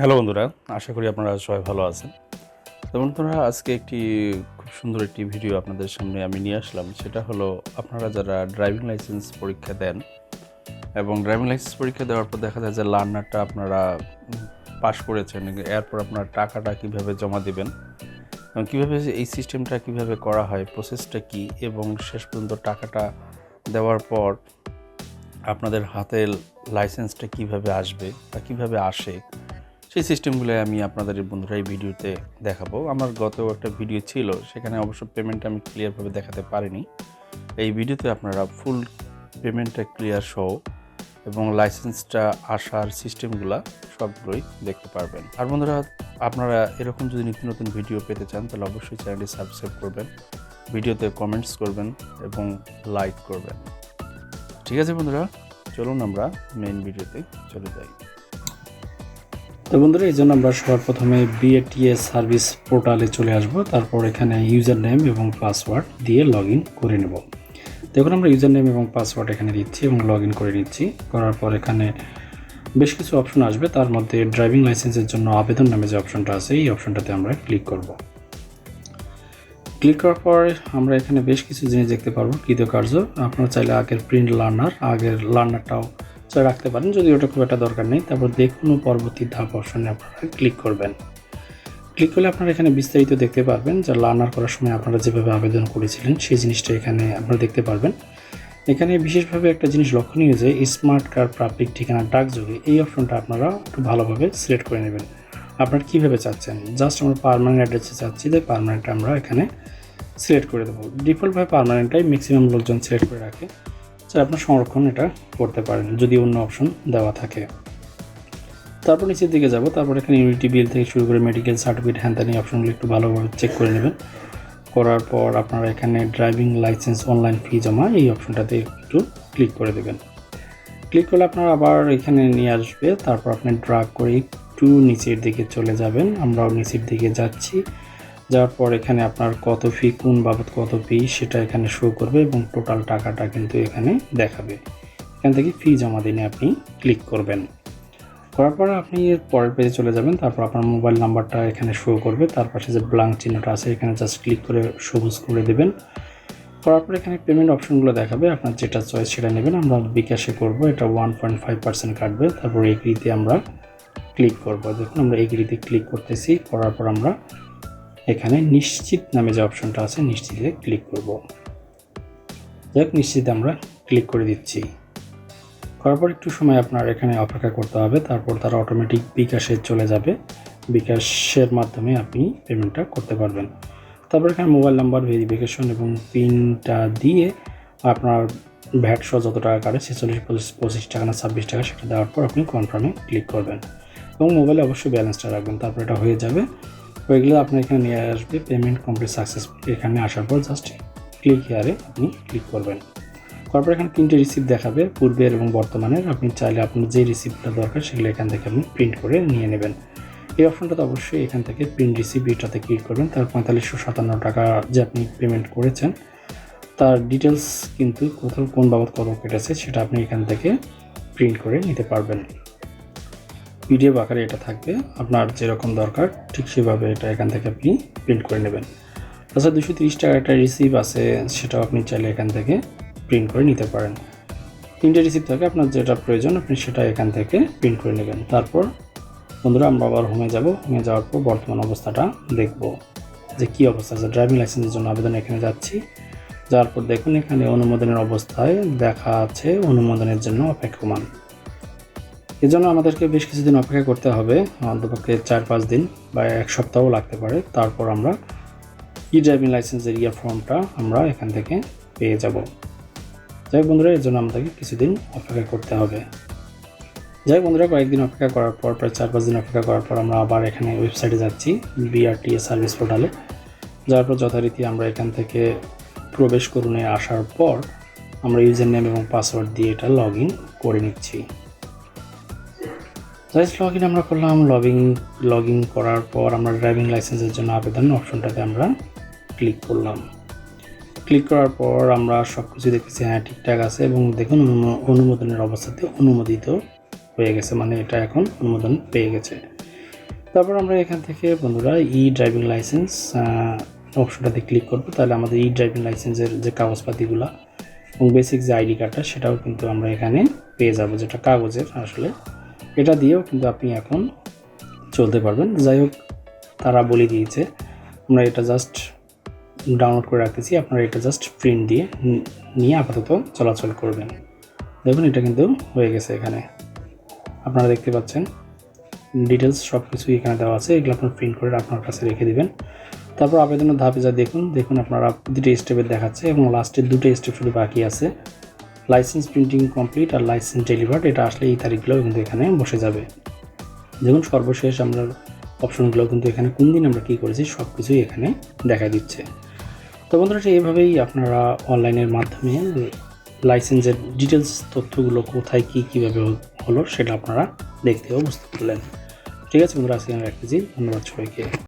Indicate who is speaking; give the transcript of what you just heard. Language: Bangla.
Speaker 1: হ্যালো বন্ধুরা, আশা করি আপনারা সবাই ভালো আছেন। তো বন্ধুরা, আজকে একটি খুব সুন্দর একটি ভিডিও আপনাদের সামনে আমি নিয়ে আসলাম। সেটা হলো, আপনারা যারা ড্রাইভিং লাইসেন্স পরীক্ষা দেন এবং ড্রাইভিং লাইসেন্স পরীক্ষা দেওয়ার পর দেখা যায় যে লার্নারটা আপনারা পাশ করেছেন, এরপর আপনার টাকাটা কীভাবে জমা দেবেন এবং কীভাবে এই সিস্টেমটা কীভাবে করা হয় প্রসেসটা কি এবং শেষ পর্যন্ত টাকাটা দেওয়ার পর আপনাদের হাতে লাইসেন্সটা কীভাবে আসবে বা কীভাবে আসে সেই সিস্টেমগুলো আমি আপনাদের বন্ধুরা এই ভিডিওতে দেখাবো। আমার গত একটা ভিডিও ছিল, সেখানে অবশ্য পেমেন্টটা আমি ক্লিয়ারভাবে দেখাতে পারিনি। এই ভিডিওতে আপনারা ফুল পেমেন্টটা ক্লিয়ার সহ এবং লাইসেন্সটা আসার সিস্টেমগুলা সবগুলোই দেখতে পারবেন। আর বন্ধুরা, আপনারা এরকম যদি নিত্য নতুন ভিডিও পেতে চান, তাহলে অবশ্যই চ্যানেলটি সাবস্ক্রাইব করবেন, ভিডিওতে কমেন্টস করবেন এবং লাইক করবেন। ঠিক আছে বন্ধুরা, চলুন আমরা মেইন ভিডিওতে চলে যাই।
Speaker 2: তো বন্ধুরা, এই জন্য আমরা সবার প্রথমে বিএটিএস সার্ভিস পোর্টালে চলে আসব। তারপর এখানে ইউজার নেম এবং পাসওয়ার্ড দিয়ে লগ করে নেব। দেখুন, আমরা ইউজার নেম এবং পাসওয়ার্ড এখানে দিচ্ছি এবং লগ করে নিচ্ছি। করার পর এখানে বেশ কিছু অপশন আসবে। তার মধ্যে ড্রাইভিং লাইসেন্সের জন্য আবেদন নামে যে অপশনটা আছে, এই অপশনটাতে আমরা ক্লিক করব। ক্লিক করার পর আমরা এখানে বেশ কিছু জিনিস দেখতে পারব। কৃতকার্য, আপনারা চাইলে আগের প্রিন্ট লার্নার, আগের লার্নারটাও চাই রাখতে পারেন। যদি ওটা খুব একটা দরকার নেই, তারপর দেখুন পরবর্তী ধাপ অপশনে আপনারা ক্লিক করবেন। ক্লিক করলে আপনারা এখানে বিস্তারিত দেখতে পারবেন যা লার্নার করার সময় আপনারা যেভাবে আবেদন করেছিলেন, সেই জিনিসটা এখানে আপনারা দেখতে পারবেন। এখানে বিশেষভাবে একটা জিনিস লক্ষণীয় যে স্মার্ট কার্ড প্রাপ্তিক ঠিকানা ডাকযোগে এই অপশনটা আপনারা একটু ভালোভাবে সিলেক্ট করে নেবেন। আপনারা কীভাবে চাচ্ছেন? জাস্ট আমরা পারমানেন্ট অ্যাড্রেসে চাচ্ছি যে পারমানেন্ট আমরা এখানে সিলেক্ট করে দেবো। ডিফল্টভাবে পারমানেন্টটাই ম্যাক্সিমাম লোকজন সিলেক্ট করে রাখে। চাই আপনার সংরক্ষণ এটা করতে পারেন, যদি অন্য অপশন দেওয়া থাকে। তারপর নিচের দিকে যাব, তারপর এখানে ইউনিটি বিল থেকে শুরু করে মেডিকেল সার্টিফিকেট হ্যান ত্যান অপশনগুলো একটু ভালোভাবে চেক করে নেবেন। করার পর আপনারা এখানে ড্রাইভিং লাইসেন্স অনলাইন ফি জমা, এই অপশনটাতে একটু ক্লিক করে দেবেন। ক্লিক করলে আপনারা আবার এখানে নিয়ে আসবে, তারপর আপনি ড্রাগ করে একটু নিচের দিকে চলে যাবেন। আমরাও নিচের দিকে যাচ্ছি। যাওয়ার পর এখানে আপনার কত ফি কোন বাবদ কত ফি সেটা এখানে শো করবে এবং টোটাল টাকাটা কিন্তু এখানে দেখাবে। এখান থেকে ফি জমা দিনে আপনি ক্লিক করবেন। করার পর আপনি এর পরের পেজে চলে যাবেন, তারপর আপনার মোবাইল নাম্বারটা এখানে শো করবে, তার পাশে যে ব্লাঙ্ক চিহ্নটা আছে, এখানে জাস্ট ক্লিক করে সবুজ করে দেবেন। করার পর এখানে পেমেন্ট অপশনগুলো দেখাবে, আপনার যেটা চয়েস সেটা নেবেন। আমরা বিকাশে করব, এটা ওয়ান পয়েন্ট ফাইভ পার্সেন্ট কাটবে, তারপর এগ্রিতে আমরা ক্লিক করব। দেখুন, আমরা এগ্রিতে ক্লিক করতেছি, করার পর আমরা এখানে নিশ্চিত নামে যে অপশনটা আছে, নিশ্চিতে ক্লিক করব। যাক, নিশ্চিত আমরা ক্লিক করে দিচ্ছি। করার পর একটু সময় আপনার এখানে অপেক্ষা করতে হবে, তারপর তারা অটোমেটিক বিকাশে চলে যাবে। বিকাশের মাধ্যমে আপনি পেমেন্টটা করতে পারবেন। তারপর এখানে মোবাইল নাম্বার ভেরিফিকেশন এবং পিনটা দিয়ে আপনার ভ্যাট সহ যত টাকা কাটে, ছেচল্লিশ, পঁচিশ পঁচিশ টাকা না ছাব্বিশ টাকা, সেটা দেওয়ার পর আপনি কনফার্মে ক্লিক করবেন। এবং মোবাইলে অবশ্যই ব্যালেন্সটা রাখবেন, তারপর এটা হয়ে যাবে। হয়ে গেলে আপনার এখানে নিয়ে আসবে পেমেন্ট কমপ্লিট সাকসেসফুল এখানে আসার পর জাস্ট ক্লিক হেয়ারে আপনি ক্লিক করবেন। করার পর এখানে তিনটে রিসিপ্ট দেখাবে, পূর্বের এবং বর্তমানের। আপনি চাইলে আপনার যে রিসিপ্টটা দরকার সেগুলো এখান থেকে আপনি প্রিন্ট করে নিয়ে নেবেন। এই অপশনটা তো অবশ্যই এখান থেকে প্রিন্ট রিসিপ্ট এটাতে ক্লিক করবেন। তার পঁয়তাল্লিশশো সাতান্ন টাকা যে আপনি পেমেন্ট করেছেন, তার ডিটেলস কিন্তু কোথাও কোন বাবদ কত কেটেছে সেটা আপনি এখান থেকে প্রিন্ট করে নিতে পারবেন। পিডিএফ আকারে এটা থাকবে। আপনার যেরকম দরকার, ঠিক সেভাবে এটা এখান থেকে আপনি প্রিন্ট করে নেবেন। তাছাড়া দুশো তিরিশ টাকা একটা রিসিভ আছে, সেটাও আপনি চাইলে এখান থেকে প্রিন্ট করে নিতে পারেন। তিনটে রিসিভ থাকে, আপনার যেটা প্রয়োজন, আপনি সেটা এখান থেকে প্রিন্ট করে নেবেন। তারপর, বন্ধুরা, আমরা আবার হোমে যাব। হোমে যাওয়ার পর বর্তমান অবস্থাটা দেখব যে কী অবস্থা আছে। ড্রাইভিং লাইসেন্সের জন্য আবেদন এখানে যাচ্ছি। যাওয়ার পর দেখুন, এখানে অনুমোদনের অবস্থায় দেখা আছে, অনুমোদনের জন্য অপেক্ষমান। এজন্য আমাদেরকে বেশ কিছুদিন অপেক্ষা করতে হবে। অন্তপক্ষে চার পাঁচ দিন বা এক সপ্তাহও লাগতে পারে। তারপর আমরা ই ড্রাইভিং লাইসেন্সের ইয়ে ফর্মটা আমরা এখান থেকে পেয়ে যাব। যাই বন্ধুরা, এর জন্য আমাদেরকে কিছুদিন অপেক্ষা করতে হবে। যাই বন্ধুরা, কয়েকদিন অপেক্ষা করার পর, প্রায় চার পাঁচ দিন অপেক্ষা করার পর আমরা আবার এখানে ওয়েবসাইটে যাচ্ছি বিআরটিএ সার্ভিস পোর্টালে যাওয়ার পর যথারীতি আমরা এখান থেকে প্রবেশ করুনে আসার পর আমরা ইউজার নেম এবং পাসওয়ার্ড দিয়ে এটা লগ ইন করে নিচ্ছি। জাস্ট লগ ইন আমরা করলাম লগিং লগ ইন করার পর আমরা ড্রাইভিং লাইসেন্সের জন্য আবেদন অপশনটাতে আমরা ক্লিক করলাম। ক্লিক করার পর আমরা সব কিছু দেখতেছি হ্যাঁ ঠিকঠাক আছে এবং দেখুন অনুমোদনের অবস্থাতে অনুমোদিত হয়ে গেছে মানে এটা এখন অনুমোদন পেয়ে গেছে। তারপর আমরা এখান থেকে বন্ধুরা ই ড্রাইভিং লাইসেন্স অপশনটাতে ক্লিক করব। তাহলে আমাদের ই ড্রাইভিং লাইসেন্সের যে কাগজপাতিগুলো এবং বেসিক যে আইডি কার্ডটা সেটাও কিন্তু আমরা এখানে পেয়ে যাব, যেটা কাগজের আসলে এটা দিয়েও কিন্তু আপনি এখন চলতে পারবেন। যাই হোক তারা বলে দিয়েছে, আমরা এটা জাস্ট ডাউনলোড করে রাখতেছি, আপনারা এটা জাস্ট প্রিন্ট দিয়ে নিয়ে আপাতত চলাচল করবেন। দেখুন, এটা কিন্তু হয়ে গেছে এখানে। আপনারা দেখতে পাচ্ছেন ডিটেলস সব কিছুই এখানে দেওয়া আছে, এগুলো আপনার প্রিন্ট করে আপনার কাছে রেখে দেবেন। তারপর আবেদনের ধাপে যা দেখুন দেখুন আপনারা দুটো স্টেপের দেখাচ্ছে এবং লাস্টের দুটো স্টেপ শুধু বাকি আছে। লাইসেন্স প্রিন্টিং কমপ্লিট আর লাইসেন্স ডেলিভার্ড এটা আসলে এই তারিখগুলো কিন্তু এখানে বসে যাবে। দেখুন, সর্বশেষ আমরা অপশনগুলো কিন্তু এখানে কোন দিন আমরা কী করেছি সব কিছুই এখানে দেখা দিচ্ছে। তো বন্ধুরা এইভাবেই আপনারা অনলাইনের মাধ্যমে লাইসেন্সের ডিটেলস তথ্যগুলো কোথায় কী, কীভাবে হলো, সেটা আপনারা দেখতে ও বুঝতে পারলেন। ঠিক আছে বন্ধুরা, আজকে আমি রাখতেছি। ধন্যবাদ সবাইকে।